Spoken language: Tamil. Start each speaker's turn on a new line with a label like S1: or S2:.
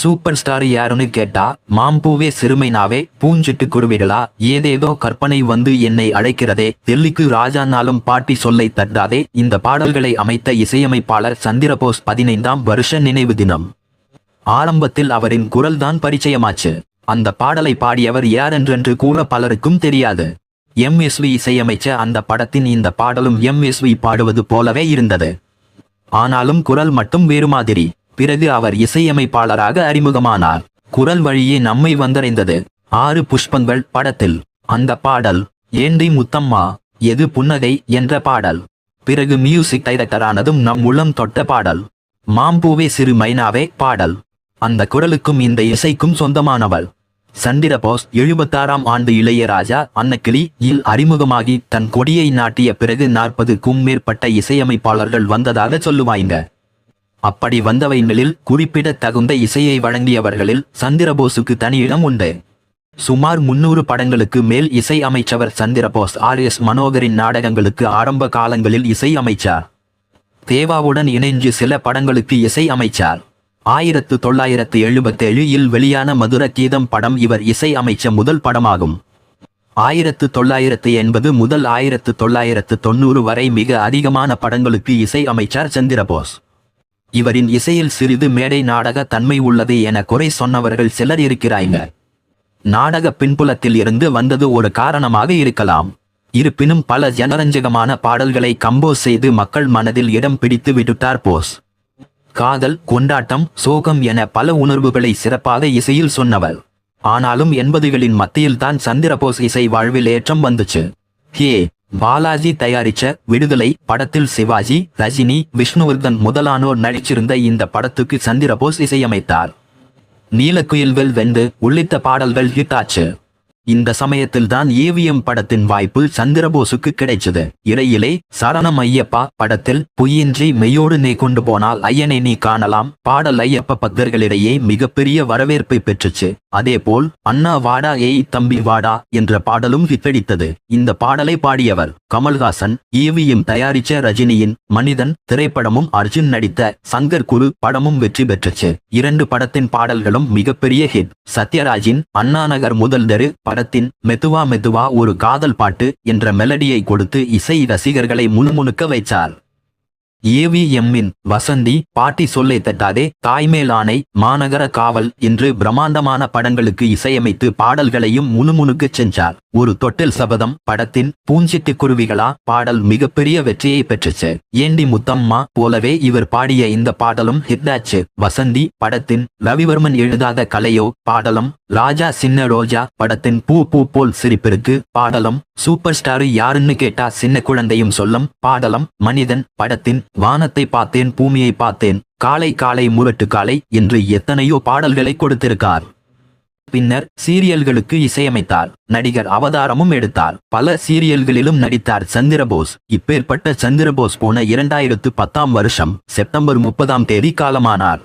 S1: சூப்பர் ஸ்டார் யாருன்னு கேட்டா மாம்பூவே சிறுமைனாவே பூஞ்சிட்டு குருவிகளா ஏதேதோ கற்பனை வந்து என்னை அழைக்கிறதே டெல்லிக்கு ராஜானாலும் பாட்டி சொல்லை தட்டாதே இந்த பாடல்களை அமைத்த இசையமைப்பாளர் சந்திரபோஸ் பதினைந்தாம் வருஷ நினைவு தினம். ஆரம்பத்தில் அவரின் குரல்தான் பரிச்சயமாச்சு. அந்த பாடலை பாடியவர் யார் என்றென்று கூற பலருக்கும் தெரியாது. எம் எஸ் வி இசையமைச்ச அந்த படத்தின் இந்த பாடலும் எம் எஸ் வி பாடுவது போலவே இருந்தது. ஆனாலும் குரல் மட்டும் வேறு மாதிரி. பிறகு அவர் இசையமைப்பாளராக அறிமுகமானார். குரல் வழியே நம்மை வந்தடைந்தது. ஆறு புஷ்பங்கள் படத்தில். அந்த பாடல் ஏண்டி முத்தம்மா எது புன்னகை? என்ற பாடல். பிறகு மியூசிக் டைரக்டரானதும் நம் உள்ளம் தொட்ட பாடல். மாம்பூவே சிறு மைனாவே பாடல். அந்த குரலுக்கும் இந்த இசைக்கும் சொந்தமானவள். சந்திரபோஸ் எழுபத்தாறாம் ஆண்டு இளையராஜா அன்னக்கிளி இல் அறிமுகமாகி தன் கொடியை நாட்டிய பிறகு நாற்பதுக்கும் மேற்பட்ட இசையமைப்பாளர்கள் வந்ததாக சொல்லுவாங்க அப்படி வந்தவைகளில் குறிப்பிடத் தகுந்த இசையை வழங்கியவர்களில் சந்திரபோஸுக்கு தனி இடம் உண்டு. சுமார் முன்னூறு படங்களுக்கு மேல் இசை அமைச்சவர் சந்திரபோஸ் ஆர் எஸ் மனோகரின் நாடகங்களுக்கு ஆரம்ப காலங்களில் இசை அமைச்சார். தேவாவுடன் இணைஞ்சு சில படங்களுக்கு இசை அமைச்சார். ஆயிரத்து தொள்ளாயிரத்து எழுபத்தேழு இல் வெளியான மதுர கீதம் படம் இவர் இசை அமைச்ச முதல் படமாகும். ஆயிரத்து தொள்ளாயிரத்து எண்பது முதல் ஆயிரத்து தொள்ளாயிரத்து தொண்ணூறு வரை மிக அதிகமான படங்களுக்கு இசை அமைச்சார் சந்திரபோஸ். இவரின் இசையில் சிறிது மேடை நாடக தன்மை உள்ளது என குறை சொன்னவர்கள் சிலர் இருக்கிறாய்ங்க. நாடக பின்புலத்தில் இருந்து வந்தது ஒரு காரணமாக இருக்கலாம். இருப்பினும் பல ஜனரஞ்சகமான பாடல்களை கம்போஸ் செய்து மக்கள் மனதில் இடம் பிடித்து விட்டுட்டார் போஸ். காதல் கொண்டாட்டம் சோகம் என பல உணர்வுகளை சிறப்பாக இசையில் சொன்னவர். ஆனாலும் எண்பதுகளின் மத்தியில்தான் சந்திரபோஸ் இசை வாழ்வில் ஏற்றம் வந்துச்சு. ஹே பாலாஜி தயாரிச்ச விடுதலை படத்தில் சிவாஜி ரஜினி விஷ்ணுவர்தன் முதலானோர் நடிச்சிருந்த இந்த படத்துக்கு சந்திரபோஸ் இசையமைத்தார். நீலக்குயில்கள் வெந்து உள்ளிட்ட பாடல்கள் ஹிட் ஆச்சு இந்த சமயத்தில்தான் ஏவிஎம் படத்தின் வாய்ப்பு சந்திரபோஸுக்கு கிடைச்சது. இடையிலே சரணம் ஐயப்பா படத்தில் பொய்யின்றி மெய்யோடு நீ கொண்டு போனால் ஐயனை நீ காணலாம். பாடல் ஐயப்ப பக்தர்களிடையே மிகப்பெரிய வரவேற்பை பெற்றுச்சு. அதேபோல் அண்ணா வாடா ஏய் தம்பி வாடா என்ற பாடலும் ஹிட்டடித்தது இந்த பாடலை பாடியவர் கமல்ஹாசன் ஏவிஎம் தயாரிச்ச ரஜினியின் மனிதன் திரைப்படமும் அர்ஜுன் நடித்த சங்கர் குரு படமும் வெற்றி பெற்றுச்சு. இரண்டு படத்தின் பாடல்களும் மிகப்பெரிய ஹிட் சத்யராஜின் அண்ணா நகர் முதல் தெரு படத்தின் மெதுவா மெதுவா ஒரு காதல் பாட்டு என்ற மெலடியை கொடுத்து இசை ரசிகர்களை முணுமுணுக்க வைச்சார். ஏவிஎம்மின் வசந்தி பாட்டி சொல்லை தட்டாதே தாய்மேல் ஆணை மாநகர காவல் என்று பிரம்மாண்டமான படங்களுக்கு இசையமைத்து பாடல்களையும் முணுமுணுக்குச் சென்றார். ஒரு தொட்டில் சபதம் படத்தின் பூஞ்சிட்டு குருவிகளா பாடல் மிகப்பெரிய வெற்றியை பெற்றுச்சு. ஏண்டி முத்தம்மா போலவே இவர் பாடிய இந்த பாடலும் ஹிட்டாச்சு. வசந்தி படத்தின் ரவிவர்மன் எழுதாத கலையோ பாடலும் ராஜா சின்ன ரோஜா படத்தின் பூ பூ போல் சிரிப்பிற்கு பாடலும் சூப்பர் ஸ்டாரு யாருன்னு கேட்டா சின்ன குழந்தையும் சொல்லும். பாடலம் மனிதன் படத்தின் வானத்தை பார்த்தேன் பூமியை பார்த்தேன். காலை காலை முரட்டு காலை என்று எத்தனையோ பாடல்களை கொடுத்திருக்கார். பின்னர் சீரியல்களுக்கு இசையமைத்தார். நடிகர் அவதாரமும் எடுத்தார். பல சீரியல்களிலும் நடித்தார் சந்திரபோஸ். இப்பேற்பட்ட சந்திரபோஸ் போன இரண்டாயிரத்து பத்தாம் வருஷம் செப்டம்பர் முப்பதாம் தேதி காலமானார்.